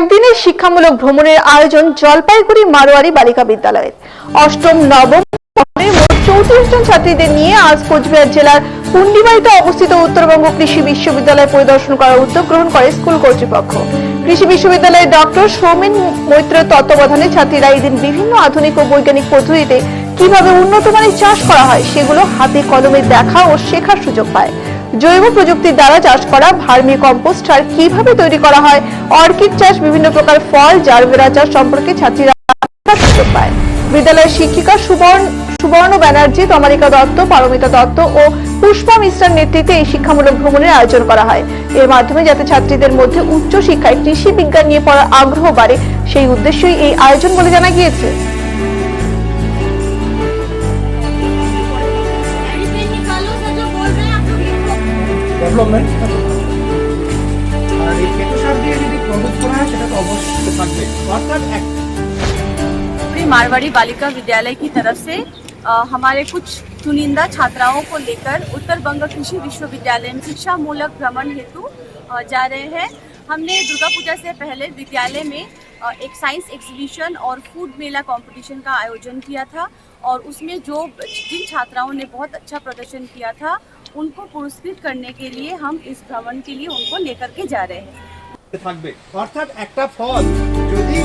একদিনের শিক্ষামূলক ভ্রমণের আয়োজন জলপাইগুড়ি মারোয়ারি বালিকা বিদ্যালয়ের। অষ্টম, নবম উদ্যোগ গ্রহণ করে স্কুল কর্তৃপক্ষ। কৃষি ডক্টর তত্ত্বাবধানে ছাত্রীরা বিভিন্ন আধুনিক ও বৈজ্ঞানিক পদ্ধতিতে কীভাবে উন্নত মানের চাষ করা হয় সেগুলো হাতে কলমে দেখা ও শেখার সুযোগ পায়। জৈব প্রযুক্তির দ্বারা চাষ করা ভার্মি কম্পোস্ট সার কীভাবে তৈরি করা হয়? অর্কিড চাষ, বিভিন্ন প্রকার ফল, জারবেরা চাষ সম্পর্কে ছাত্রীরা সুযোগ পায়। বিদ্যালয়ের শিক্ষিকা সুবর্ণ সুবর্ণ ব্যানার্জি, তমালিকা দত্ত, পারমিতা দত্ত ও পুষ্পা মিশ্রার নেতৃত্বে এই শিক্ষামূলক ভ্রমণের আয়োজন করা হয়। এর মাধ্যমে যাতে ছাত্রীদের মধ্যে উচ্চ শিক্ষায় কৃষি বিজ্ঞান নিয়ে পড়ার আগ্রহ বাড়ে, সেই উদ্দেশ্যেই এই আয়োজন বলে জানা গিয়েছে। ডেভেলপমেন্ট আর এই কেঁচো সার দিয়ে যদি প্রস্তুত করা হয় সেটা তো অবশ্যই থাকবে অর্থাৎ এক पूरी मारवाड़ी बालिका विद्यालय की तरफ से अ, हमारे कुछ चुनिंदा छात्राओं को लेकर उत्तर बंग कृषि विश्वविद्यालय में शिक्षा मूलक भ्रमण हेतु अ, जा रहे हैं हमने दुर्गा पूजा से पहले विद्यालय में अ, एक साइंस एग्जीबिशन और फूड मेला कंपटीशन का आयोजन किया था और उसमें जो जिन छात्राओं ने बहुत अच्छा प्रदर्शन किया था उनको पुरस्कृत करने के लिए हम इस भ्रमण के लिए उनको लेकर के जा रहे हैं থাকবে অর্থাৎ একটা ফল যদি